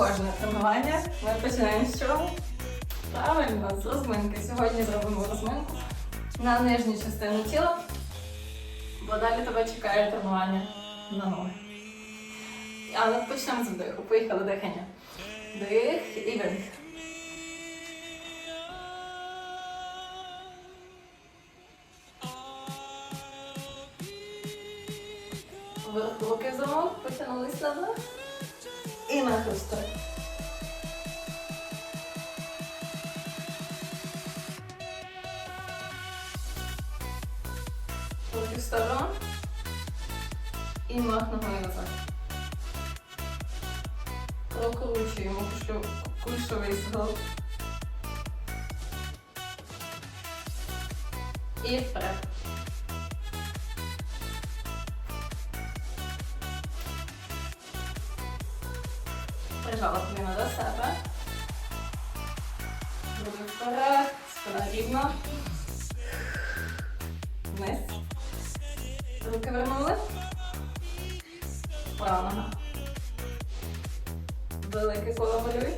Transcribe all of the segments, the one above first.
кожне тренування ми починаємо з чого? Правильно, з розминки. Сьогодні зробимо розминку на нижню частину тіла, бо далі тебе чекає тренування на ноги. Але почнемо з вдиху. Поїхали дихання. Дих і видих. Руки в замок, потягнулись назад. І. Руки в сторону. І мах ногою назад. Прокручуємо кульшовий сгиб. І вперед. Прижала коліна до себе. Руки вперед, спина рівно. Вниз. Руки вернули. Права нога. Велике коло малюй.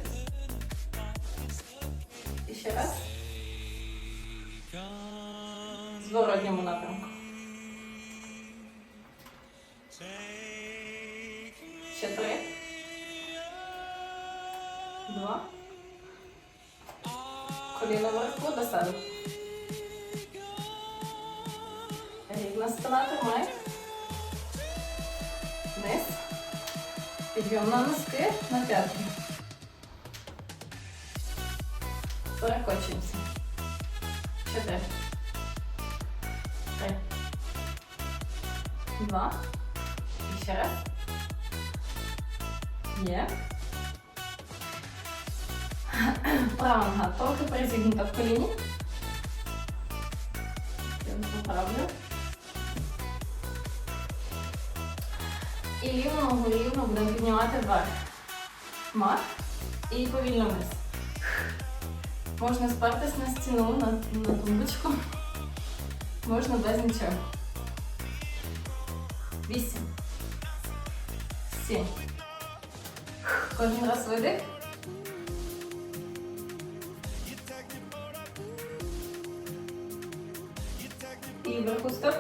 І ще раз. Зворотньому напрямку. Ще три. Два. Коліно вверху до себе. Рівна спина тримай. Вниз. Підйом на носки на п'ятки. Перекочуємося. Чотири. Три. Два. І ще раз. Є. Права нога трохи призігнута в коліні. Я поправлю. І ліву ногу рівно будемо піднімати вверх. Мах. І повільно вниз. Можна спертись на стіну, на, на тумбочку. Можна без нічого. Вісім. Сім. Кожен раз видих. Вверху стоп.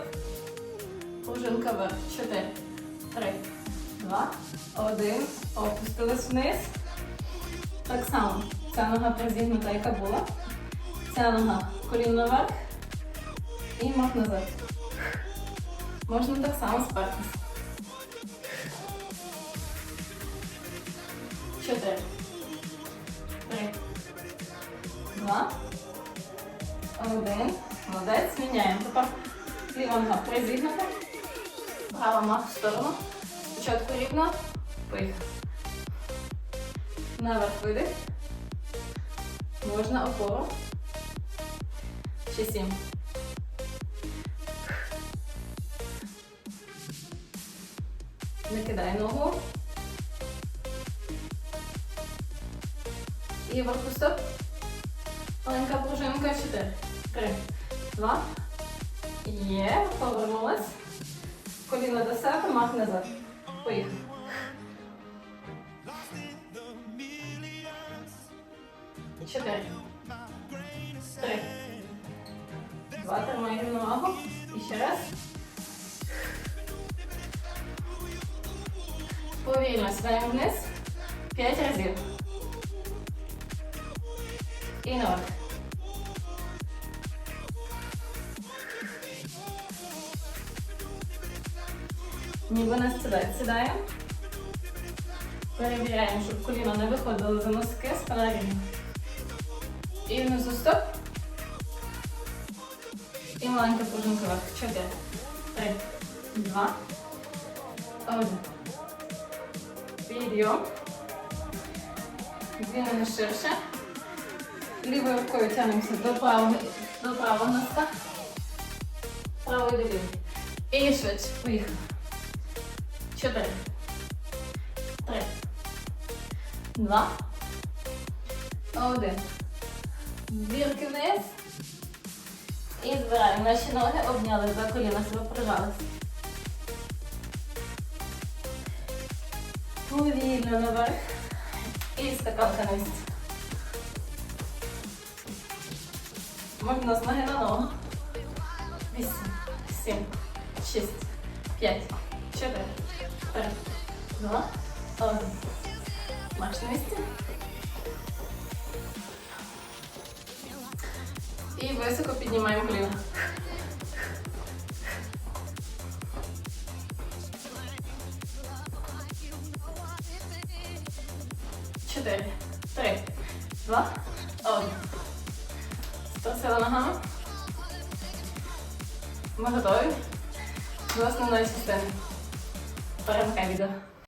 Пружинка вверх. Чотири. Три. Два. Один. Опустились вниз. Так само. Ця нога призігнута, яка була. Ця нога коліно вверх. І мах назад. Можна так само спертись. Чотири. Три. Два. Один. Молодець. Міняємо. Тепер ліва нога призігнута. Права мах в сторону. Спочатку рівно. Поїхали. Наверх видих. Можна опору. Ще сім. Не кидай ногу. І вверху стоп. Маленька пружинка. Чотири. Три. Два. Є. Повернулась. Коліно до себе, мах назад. Поїхали. Чотири. Три. Два. Рівну ногу. І ще раз. Повільно сідаємо вниз. П'ять разів. І наверх. Ніби не сідає. Сідаємо. Перевіряємо, щоб коліно не виходило за носки, спина рівна. І внизу стоп. І маленька пружинка вверх. Чотири. Три. Два. Один. Підйом. Дві ширше. Лівою рукою тягнемося до правого, до правого носка. Правою до лівої. І швидше. Поїхали. Чотири. Три. Два. Один. Бірки вниз. І збираємо. Наші ноги обняли за коліна, себе прижались. Повільно наверх. І скакалка місці. Можна з ноги на ногу. Вісім, сім, шість, п'ять, чотири, три, два, один. Марш на місці. І високо піднімаємо коліна. Чотири, три, два, один. Спросила ногами. Ми готові до основної Parang kayo dito.